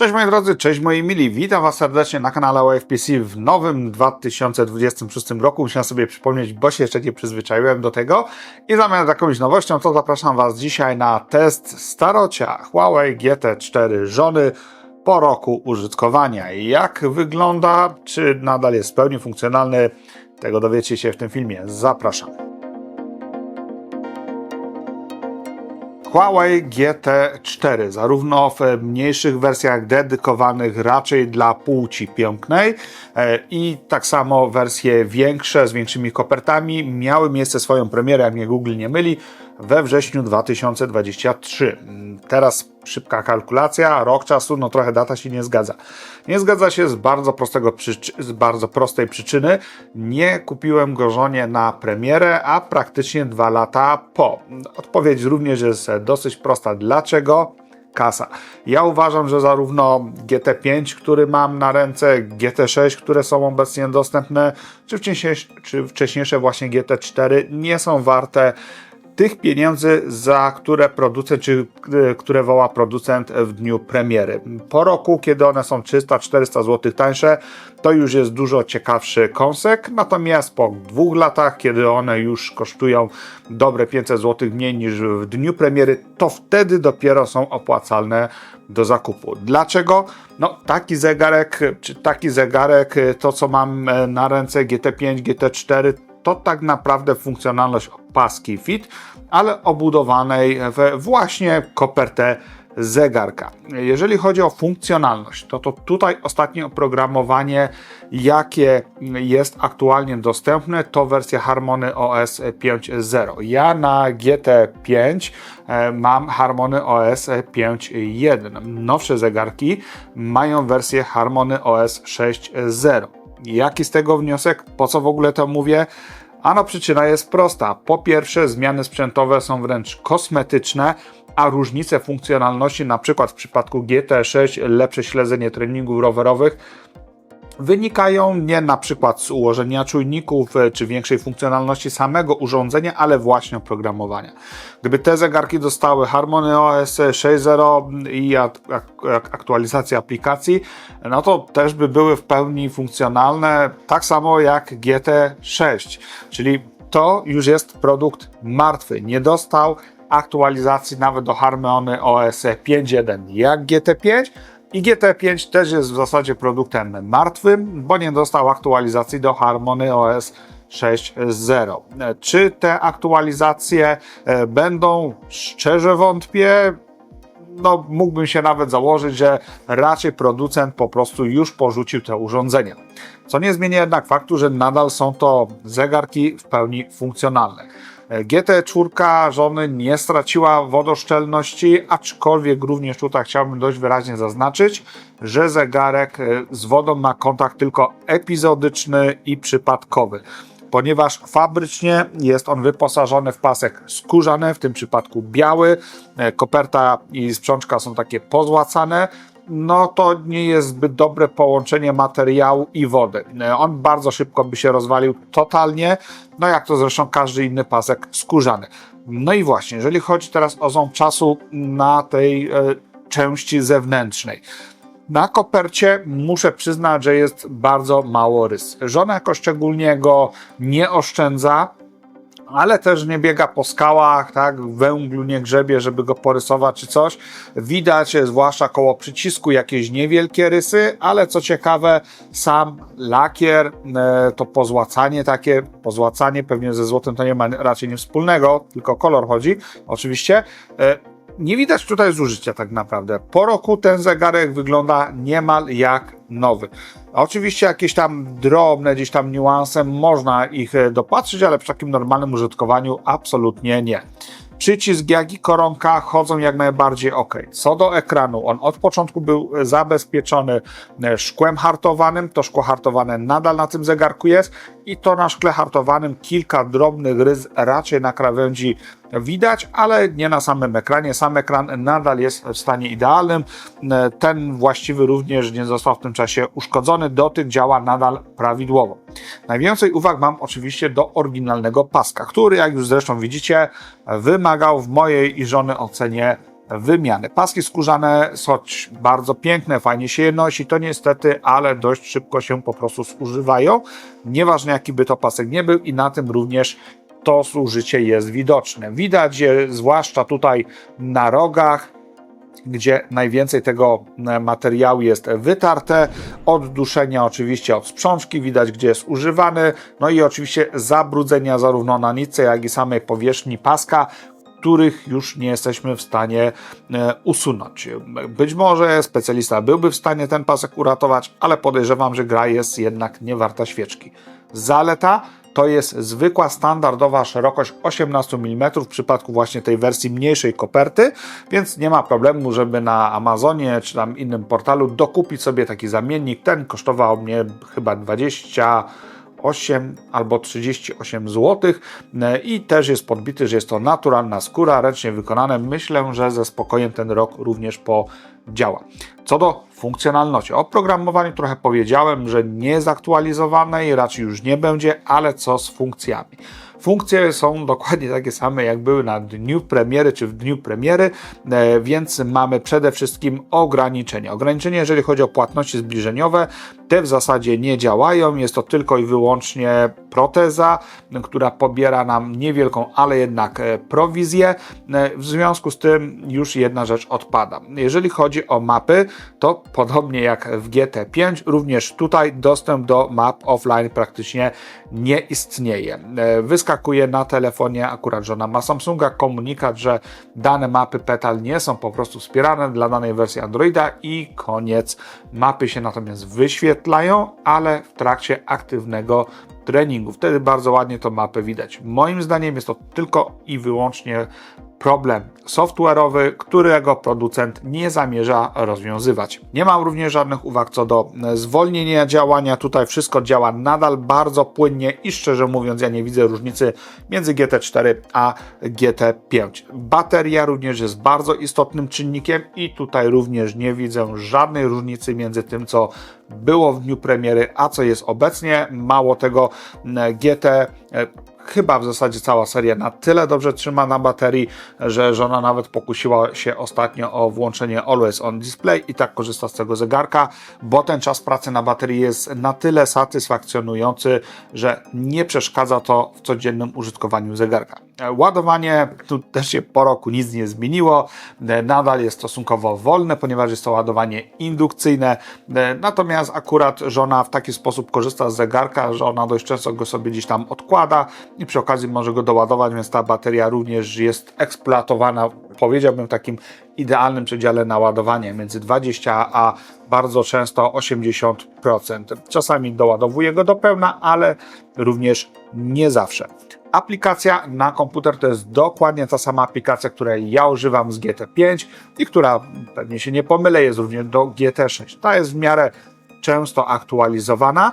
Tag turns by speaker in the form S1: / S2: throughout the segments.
S1: Cześć moi drodzy, cześć moi mili, witam was serdecznie na kanale OFPC w nowym 2026 roku. Musiałem sobie przypomnieć, bo się jeszcze nie przyzwyczaiłem do tego. I zamiast jakąś nowością, to zapraszam was dzisiaj na test starocia Huawei GT4 żony po roku użytkowania. Jak wygląda, czy nadal jest w pełni funkcjonalny, tego dowiecie się w tym filmie. Zapraszam. Huawei GT4, zarówno w mniejszych wersjach dedykowanych raczej dla płci pięknej e, i tak samo wersje większe z większymi kopertami miały miejsce swoją premierę, jak mnie Google nie myli, we wrześniu 2023. Teraz szybka kalkulacja, rok czasu, no trochę data się nie zgadza. Nie zgadza się z bardzo, prostego z bardzo prostej przyczyny. Nie kupiłem go żonie na premierę, a praktycznie dwa lata po. Odpowiedź również jest dosyć prosta. Dlaczego? Kasa. Ja uważam, że zarówno GT5, który mam na ręce, GT6, które są obecnie dostępne, czy wcześniejsze, czy wcześniejsze właśnie GT4 nie są warte tych pieniędzy, za które producent, czy e, które woła producent w dniu premiery. Po roku, kiedy one są 300-400 zł tańsze, to już jest dużo ciekawszy kąsek, natomiast po dwóch latach, kiedy one już kosztują dobre 500 zł mniej niż w dniu premiery, to wtedy dopiero są opłacalne do zakupu. Dlaczego? No taki zegarek, czy taki zegarek, to co mam e, na ręce GT5, GT4, to tak naprawdę funkcjonalność paski fit, ale obudowanej we właśnie kopertę zegarka. Jeżeli chodzi o funkcjonalność, to, to tutaj ostatnie oprogramowanie, jakie jest aktualnie dostępne, to wersja Harmony OS 5.0. Ja na GT5 e, mam Harmony OS 5.1. Nowsze zegarki mają wersję Harmony OS 6.0. Jaki z tego wniosek? Po co w ogóle to mówię? Ano przyczyna jest prosta. Po pierwsze, zmiany sprzętowe są wręcz kosmetyczne, a różnice funkcjonalności, na przykład w przypadku GT6, lepsze śledzenie treningów rowerowych, wynikają nie na przykład z ułożenia czujników e, czy większej funkcjonalności samego urządzenia, ale właśnie oprogramowania. Gdyby te zegarki dostały Harmony OS 6.0 i aktualizację aplikacji, no to też by były w pełni funkcjonalne, tak samo jak GT6, czyli to już jest produkt martwy. Nie dostał aktualizacji nawet do Harmony OS 5.1 jak GT5, i GT5 też jest w zasadzie produktem martwym, bo nie dostał aktualizacji do Harmony OS 6.0. Czy te aktualizacje e, będą? Szczerze wątpię. No, mógłbym się nawet założyć, że raczej producent po prostu już porzucił te urządzenia. Co nie zmienia jednak faktu, że nadal są to zegarki w pełni funkcjonalne. GT4 żony nie straciła wodoszczelności, aczkolwiek również tutaj chciałbym dość wyraźnie zaznaczyć, że zegarek e, z wodą ma kontakt tylko epizodyczny i przypadkowy ponieważ fabrycznie jest on wyposażony w pasek skórzany, w tym przypadku biały. E, koperta i sprzączka są takie pozłacane, no to nie jest zbyt dobre połączenie materiału i wody. On bardzo szybko by się rozwalił totalnie, no jak to zresztą każdy inny pasek skórzany. No i właśnie, jeżeli chodzi teraz o ząb czasu na tej e, części zewnętrznej. Na kopercie muszę przyznać, że jest bardzo mało rys. Żona jako szczególnie go nie oszczędza, ale też nie biega po skałach, tak, węglu nie grzebie, żeby go porysować czy coś. Widać, zwłaszcza koło przycisku, jakieś niewielkie rysy, ale co ciekawe, sam lakier, e, to pozłacanie takie, pozłacanie pewnie ze złotem to nie ma raczej nie wspólnego, tylko kolor chodzi, oczywiście. E, nie widać tutaj zużycia tak naprawdę. Po roku ten zegarek wygląda niemal jak nowy. Oczywiście jakieś tam drobne gdzieś tam niuanse można ich e, dopatrzyć, ale przy takim normalnym użytkowaniu absolutnie nie. Przycisk, jak i koronka chodzą jak najbardziej ok. Co do ekranu, on od początku był zabezpieczony e, szkłem hartowanym. To szkło hartowane nadal na tym zegarku jest i to na szkle hartowanym kilka drobnych rys raczej na krawędzi widać, ale nie na samym ekranie. Sam ekran nadal jest w stanie idealnym. E, ten właściwy również nie został w tym czasie uszkodzony. Dotyk działa nadal prawidłowo. Najwięcej uwag mam oczywiście do oryginalnego paska, który, jak już zresztą widzicie, wymagał w mojej i żony ocenie wymiany. Paski skórzane, choć bardzo piękne, fajnie się je nosi, to niestety, ale dość szybko się po prostu zużywają. Nieważne jaki by to pasek nie był i na tym również to zużycie jest widoczne. Widać je zwłaszcza tutaj na rogach, gdzie najwięcej tego e, materiału jest wytarte. Od duszenia oczywiście od sprzączki widać, gdzie jest używany. No i oczywiście zabrudzenia zarówno na nitce, jak i samej powierzchni paska, których już nie jesteśmy w stanie e, usunąć. Być może specjalista byłby w stanie ten pasek uratować, ale podejrzewam, że gra jest jednak nie warta świeczki. Zaleta to jest zwykła, standardowa szerokość 18 mm w przypadku właśnie tej wersji mniejszej koperty, więc nie ma problemu, żeby na Amazonie czy tam innym portalu dokupić sobie taki zamiennik. Ten kosztował mnie chyba 20 8 albo 38 zł i też jest podbity, że jest to naturalna skóra, ręcznie wykonane. Myślę, że ze spokojem ten rok również podziała. Co do funkcjonalności. O programowaniu trochę powiedziałem, że nie i raczej już nie będzie, ale co z funkcjami? Funkcje są dokładnie takie same, jak były na dniu premiery czy w dniu premiery, e, więc mamy przede wszystkim ograniczenia. Ograniczenia, jeżeli chodzi o płatności zbliżeniowe, te w zasadzie nie działają. Jest to tylko i wyłącznie proteza, która pobiera nam niewielką, ale jednak e, prowizję. E, w związku z tym już jedna rzecz odpada. Jeżeli chodzi o mapy, to podobnie jak w GT5, również tutaj dostęp do map offline praktycznie nie istnieje. Wyskakuje na telefonie, akurat żona ma Samsunga, komunikat, że dane mapy PETAL nie są po prostu wspierane dla danej wersji Androida i koniec. Mapy się natomiast wyświetlają, ale w trakcie aktywnego treningu. Wtedy bardzo ładnie to mapę widać. Moim zdaniem jest to tylko i wyłącznie problem software'owy, którego producent nie zamierza rozwiązywać. Nie mam również żadnych uwag co do zwolnienia działania. Tutaj wszystko działa nadal bardzo płynnie i szczerze mówiąc, ja nie widzę różnicy między GT4 a GT5. Bateria również jest bardzo istotnym czynnikiem i tutaj również nie widzę żadnej różnicy między tym, co było w dniu premiery, a co jest obecnie. Mało tego, GT chyba w zasadzie cała seria na tyle dobrze trzyma na baterii, że żona nawet pokusiła się ostatnio o włączenie Always On Display i tak korzysta z tego zegarka, bo ten czas pracy na baterii jest na tyle satysfakcjonujący, że nie przeszkadza to w codziennym użytkowaniu zegarka. Ładowanie, tu też się po roku nic nie zmieniło, nadal jest stosunkowo wolne, ponieważ jest to ładowanie indukcyjne, natomiast akurat żona w taki sposób korzysta z zegarka, że ona dość często go sobie gdzieś tam odkłada i przy okazji może go doładować, więc ta bateria również jest eksploatowana, powiedziałbym, takim idealnym przedziale na ładowanie między 20 a bardzo często 80%. Czasami doładowuję go do pełna, ale również nie zawsze. Aplikacja na komputer to jest dokładnie ta sama aplikacja, której ja używam z GT5 i która, pewnie się nie pomylę, jest również do GT6. Ta jest w miarę często aktualizowana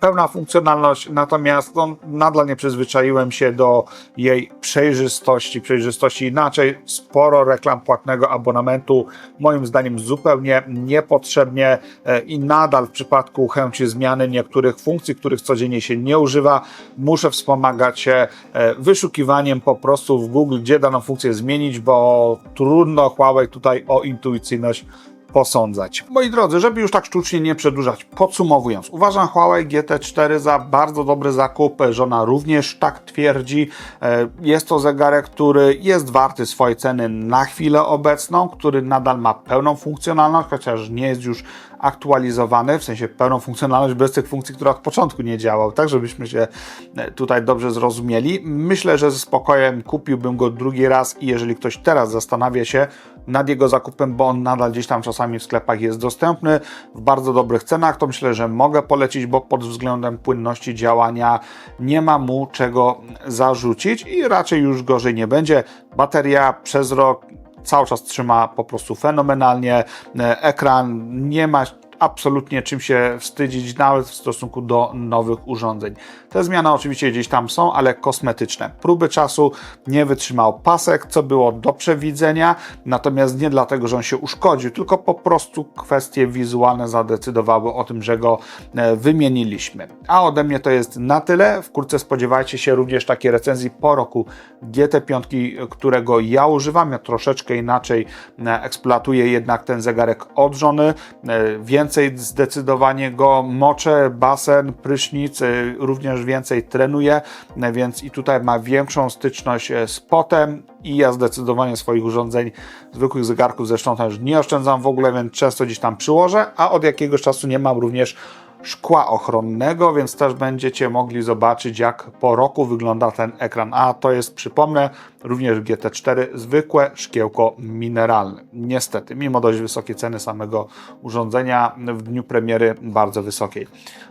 S1: pełna funkcjonalność, natomiast no, nadal nie przyzwyczaiłem się do jej przejrzystości, przejrzystości inaczej. Sporo reklam płatnego abonamentu, moim zdaniem zupełnie niepotrzebnie e, i nadal w przypadku chęci zmiany niektórych funkcji, których codziennie się nie używa, muszę wspomagać się e, wyszukiwaniem po prostu w Google, gdzie daną funkcję zmienić, bo trudno Huawei tutaj o intuicyjność posądzać. Moi drodzy, żeby już tak sztucznie nie przedłużać, podsumowując, uważam Huawei GT4 za bardzo dobry zakup, żona również tak twierdzi. E, jest to zegarek, który jest warty swojej ceny na chwilę obecną, który nadal ma pełną funkcjonalność, chociaż nie jest już aktualizowany, w sensie pełną funkcjonalność bez tych funkcji, które od początku nie działał, tak żebyśmy się e, tutaj dobrze zrozumieli. Myślę, że ze spokojem kupiłbym go drugi raz i jeżeli ktoś teraz zastanawia się nad jego zakupem, bo on nadal gdzieś tam czasami w sklepach jest dostępny w bardzo dobrych cenach, to myślę, że mogę polecić, bo pod względem płynności działania nie ma mu czego zarzucić i raczej już gorzej nie będzie. Bateria przez rok cały czas trzyma po prostu fenomenalnie. E, ekran nie ma absolutnie czym się wstydzić, nawet w stosunku do nowych urządzeń. Te zmiany oczywiście gdzieś tam są, ale kosmetyczne. Próby czasu nie wytrzymał pasek, co było do przewidzenia, natomiast nie dlatego, że on się uszkodził, tylko po prostu kwestie wizualne zadecydowały o tym, że go e, wymieniliśmy. A ode mnie to jest na tyle. Wkrótce spodziewajcie się również takiej recenzji po roku GT5, którego ja używam. Ja troszeczkę inaczej e, eksploatuję jednak ten zegarek od żony. E, Więcej zdecydowanie go moczę, basen, prysznic, e, również więcej trenuję, e, więc i tutaj ma większą styczność e, z potem i ja zdecydowanie swoich urządzeń, zwykłych zegarków zresztą też nie oszczędzam w ogóle, więc często gdzieś tam przyłożę, a od jakiegoś czasu nie mam również szkła ochronnego, więc też będziecie mogli zobaczyć, jak po roku wygląda ten ekran. A to jest, przypomnę, również GT4 zwykłe szkiełko mineralne. Niestety, mimo dość wysokiej ceny samego urządzenia, w dniu premiery bardzo wysokiej.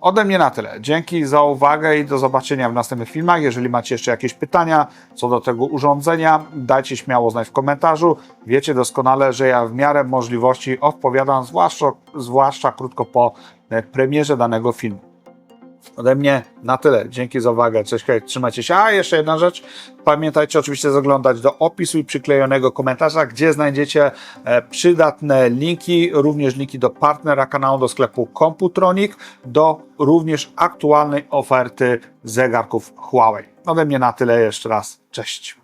S1: Ode mnie na tyle. Dzięki za uwagę i do zobaczenia w następnych filmach. Jeżeli macie jeszcze jakieś pytania co do tego urządzenia, dajcie śmiało znać w komentarzu. Wiecie doskonale, że ja w miarę możliwości odpowiadam, zwłaszcza, zwłaszcza krótko po premierze danego filmu. Ode mnie na tyle. Dzięki za uwagę. Cześć, hej, trzymajcie się. A jeszcze jedna rzecz. Pamiętajcie oczywiście zaglądać do opisu i przyklejonego komentarza, gdzie znajdziecie e, przydatne linki, również linki do partnera kanału, do sklepu Computronic, do również aktualnej oferty zegarków Huawei. Ode mnie na tyle jeszcze raz. Cześć.